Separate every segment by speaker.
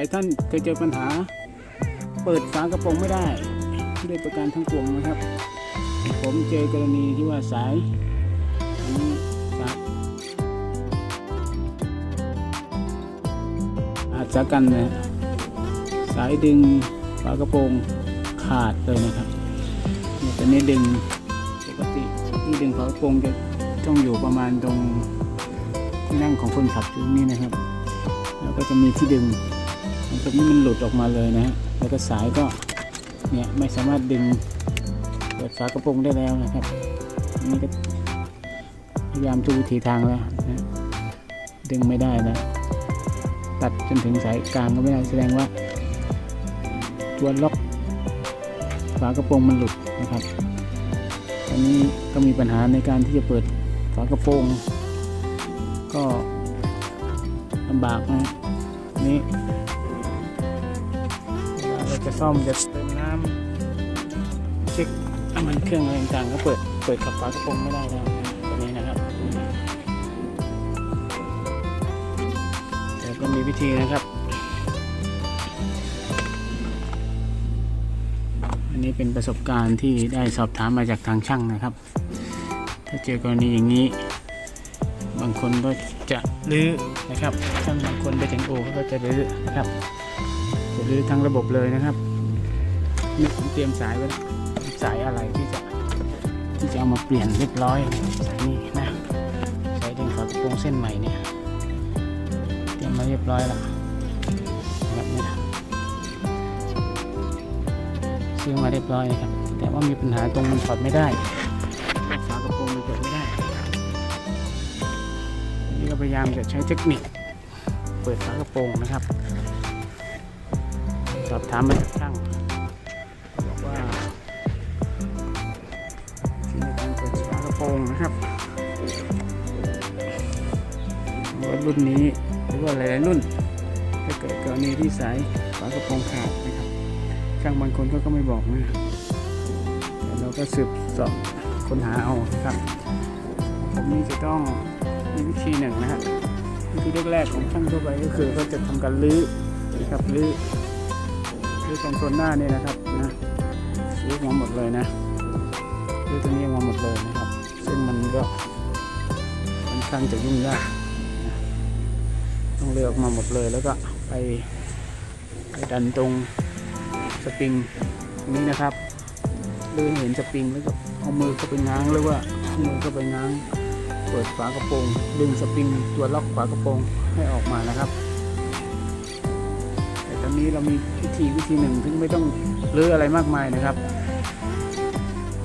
Speaker 1: ลายท่านเคยเจอปัญหา เปิดฝากระโปรงไม่ได้ด้วยประการทั้งปวงนะครับ ผมเจอกรณีที่ว่าสายอันนี้สายอาจจะกันนะสายดึงฝากระโปรงขาดเลยนะครับเนี่ยตอนนี้ดึงปกติที่ดึงฝากระโปรงจะต้องอยู่ประมาณตรงที่นั่งของคนขับตรงนี้นะครับ แล้วก็จะมีที่ดึง ตรงนี้มันหลุดออกมาเลยนะฮะแล้วก็สายก็เนี่ยไม่สามารถดึงเปิดฝากระโปรงได้แล้วนะครับอันนี้ก็พยายามทุกวิถีทางแล้วนะดึงไม่ได้แล้วตัดจนถึงสายกลางก็ไม่ได้แสดงว่า ตัวล็อกฝากระโปรงมันหลุดนะครับอันนี้ก็มีปัญหาในการที่จะเปิดฝากระโปรงก็ลำบากนะนี่ ซ่อมจะเติมน้ำเช็คน้ำมันเครื่องอะไรต่างๆก็เปิดเปิดขับฝากระโปรงไม่ได้แล้วตัวนี้นะครับแต่ก็มีวิธีนะครับ อันนี้เป็นประสบการณ์ที่ได้สอบถามมาจากทางช่างนะครับ ถ้าเจอกรณีอย่างนี้ บางคนก็จะรื้อนะครับช่างบางคนไปถึงโอเขาก็จะรื้อนะครับจะรื้อทั้งระบบเลยนะครับ นี่ผมเตรียมสายไว้แล้วสายอะไรที่จะที่จะเอามาเปลี่ยนเรียบร้อยสายนี้นะสายดึงฝากระโปรงเส้นใหม่เนี่ยเตรียมมาเรียบร้อยแล้วแบบนี้ซื้อมาเรียบร้อยนะครับ แต่ว่ามีปัญหาตรงมันถอดไม่ได้ฝากระโปรงมันเปิดไม่ได้นี่ก็พยายามจะใช้เทคนิค เปิดฝากระโปรงนะครับ สอบถามมาจากช่าง โปรงนะครับรถรุ่นนี้หรือว่าหลายๆรุ่น ถ้าเกิดกรณีที่สายฝากระโปรงขาดนะครับช่างบางคนก็ก็ไม่บอกนะแต่เราก็สืบสอบค้นหาเอานะครับผมนี่จะต้องมีวิธีหนึ่งนะฮะวิธีแรกๆของช่างทั่วไปก็คือก็จะทำการลื้อนะครับลื้อลื้อตรงโซนหน้านี่นะครับนะลื้อมาหมดเลยนะลื้อตรงนี้มาหมดเลยนะ ซึ่งมันก็ค่อนข้างจะยุ่งยากต้องเลือกมาหมดเลยแล้วก็ไปไปดันตรงสปริงนี้นะครับลื้อให้เห็นสปริงแล้วก็เอามือเข้าไปง้างหรือว่ามือเข้าไปง้างเปิดฝากระโปรงดึงสปริงตัวล็อกฝากระโปรงให้ออกมานะครับ แต่ตอนนี้เรามีวิธีวิธีหนึ่งซึ่งไม่ต้องเลืออะไรมากมายนะครับ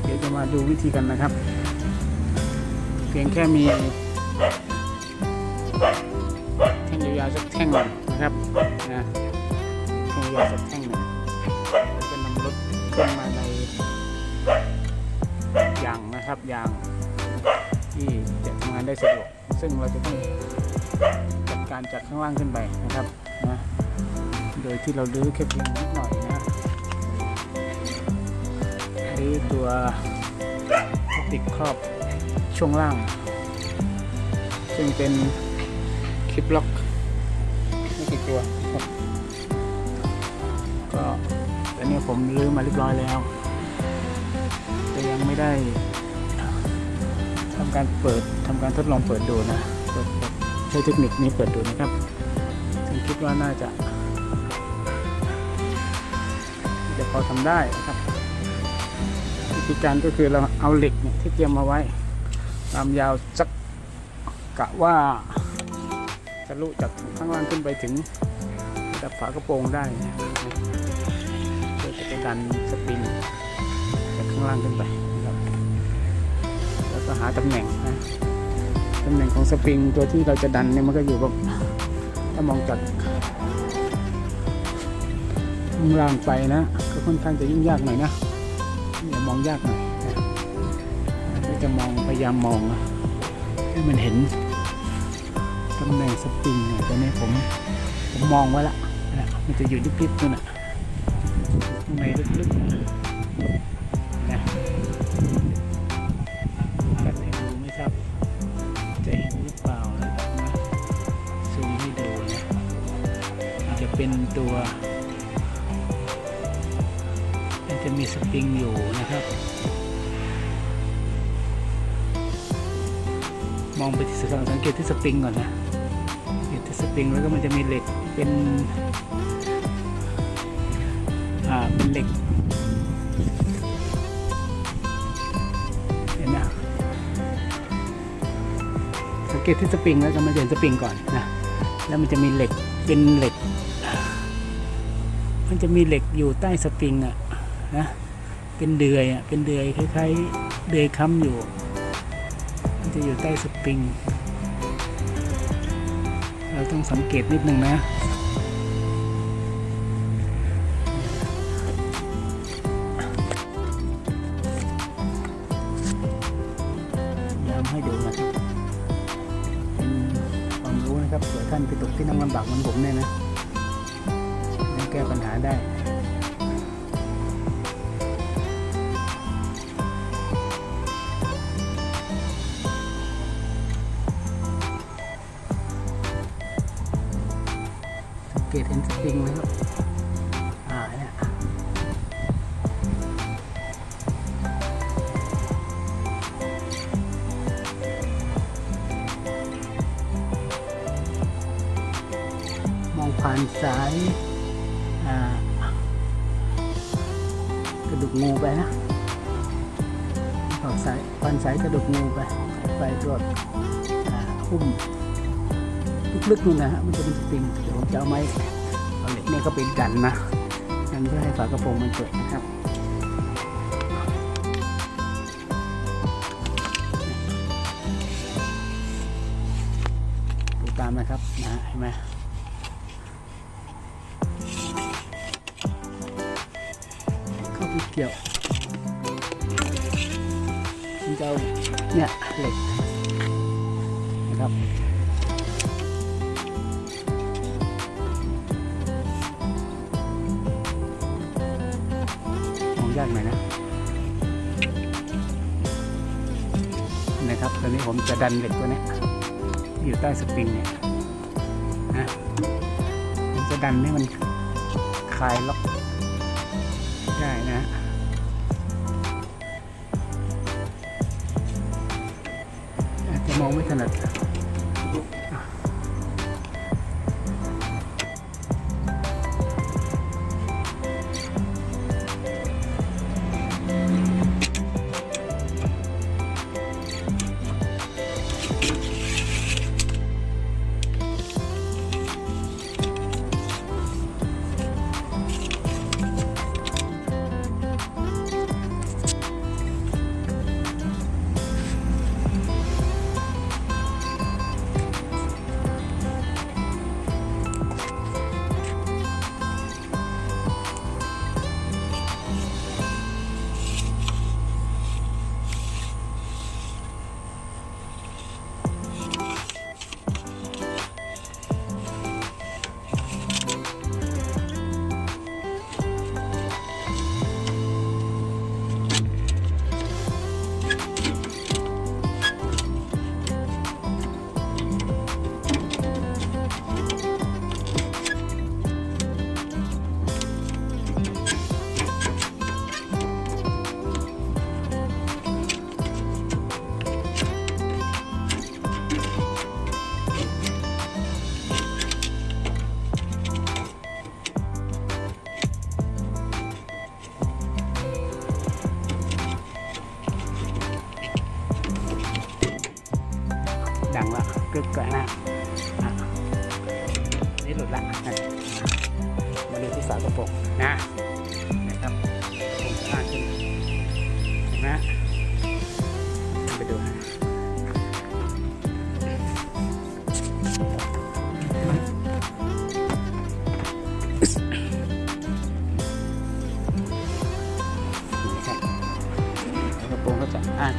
Speaker 1: เดี๋ยวจะมาดูวิธีกันนะครับ พียงแค่มีแท่งยาวๆสักแท่งหนึ่งนะครับนะแท่งยาวสักแท่งหนึ่งแล้วก็นำรถขึ้นมาในยางนะครับยางที่จะทำงานได้สะดวก ซึ่งเราจะต้องจัดการจากข้างล่างขึ้นไปนะครับนะโดยที่เราลื้อแค่เพียงนิดหน่อยนะลื้อตัวพลาสติกครอบ ช่วงล่าง ซึ่งเป็นคลิปล็อกไม่กี่ตัวครับก็ตอนนี้ผมลื้อมาเรียบร้อยแล้ว แต่ยังไม่ได้ทำการเปิดทำการทดลองเปิดดูนะเปิดแบบใช้เทคนิคนี้เปิดดูนะครับซึ่งคิดว่าน่าจะจะพอทำได้นะครับวิธีการก็คือเราเอาเหล็กเนี่ยที่เตรียมมาไว้ ความยาวสักกะว่าทะลุจากข้างล่างขึ้นไปถึงระดับฝากระโปรงได้เพื่อจะเป็นการสปริงจากข้างล่างขึ้นไปนะครับแล้วก็หาตำแหน่งนะตำแหน่งของสปริงตัวที่เราจะดันเนี่ยมันก็อยู่แบบถ้ามองจากข้างล่างไปนะ ก็ค่อนข้างจะยุ่งยากหน่อยนะอย่ามองยากหน่อย จะมองพยายามมองให้มันเห็นตำแหน่งสปริงตอนนี้ผมผมมองไว้ละนะมันจะอยู่ลึกๆนู่นน่ะข้างในลึกๆนะกันให้ดูไหมครับจะเห็นหรือเปล่านะครับนะซูมให้ดูนะมันจะเป็น
Speaker 2: เป็นตัวมันจะมีสปริงอยู่นะครับ มองไปที่สสังเกตที่สปริงก่อนนะสังเกตที่สปริงแล้วก็มันจะมีเหล็กเป็นอ่าเป็นเหล็กเห็นไหมสังเกตที่สปริงแล้วก็มาเห็นสปริงก่อนนะแล้วมันจะมีเหล็กเป็นเหล็ก มันจะมีเหล็กอยู่ใต้สปริงอะนะเป็นเดือยอะเป็นเดือยคล้ายๆเดือยค้ำอยู่ มันจะอยู่ใต้สปริง เราต้องสังเกตนิดนึงนะย้ำให้ดูนะครับเป็นความรู้นะครับเผื่อท่านไปตกที่น้ำลำบากเหมือนผมเนี่ยนะแก้ปัญหาได้ งเกตเห็นสปริงไหมครับอ่าเนี่ยมองผ่านสายอ่ากระดูกงูไปนะผ่านสายผ่านสายกระดูกงูไปไปตรวจหุ้มลึกๆนู่นนะฮะมันจะเป็นสปริงเดี๋ยวผมจะเอาไม้ นี่ก็เป็นดันนะดันเพื่อให้ฝากระโปรงมันเปิดนะครับดูตามนะครับนะเห็นไหมเข้าไปเกี่ยวมันจะเอาเนี่ยเหล็กนะครับ ยากหน่อยนะนะครับตอนนี้ผมจะดันเหล็กตัวนี้อยู่ใต้สปริงเนี่ยนะผมจะดันให้มันคลายล็อกได้นะอาจจะมองไม่ถนัด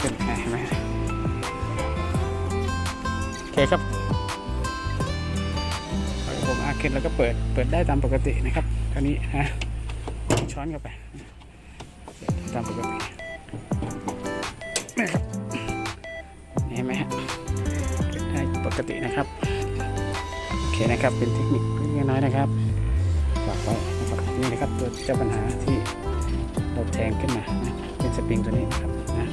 Speaker 2: ขึ้นเห็นไหมโอเคครับผมอาเคนแล้วก็เปิดเปิดได้ตามปกตินะครับคราวนี้นะช้อนเข้าไปตามปกตินะครับนี่เห็นไหมฮะเปิดได้ปกตินะครับโอเคนะครับเป็นเทคนิคเล็กน้อยนะครับ
Speaker 1: ฝากไว้นะครับนี่นะครับตัวเจ้าปัญหาที่เราแทงขึ้นมานะเป็นสปริงตัวนี้นะครับนะ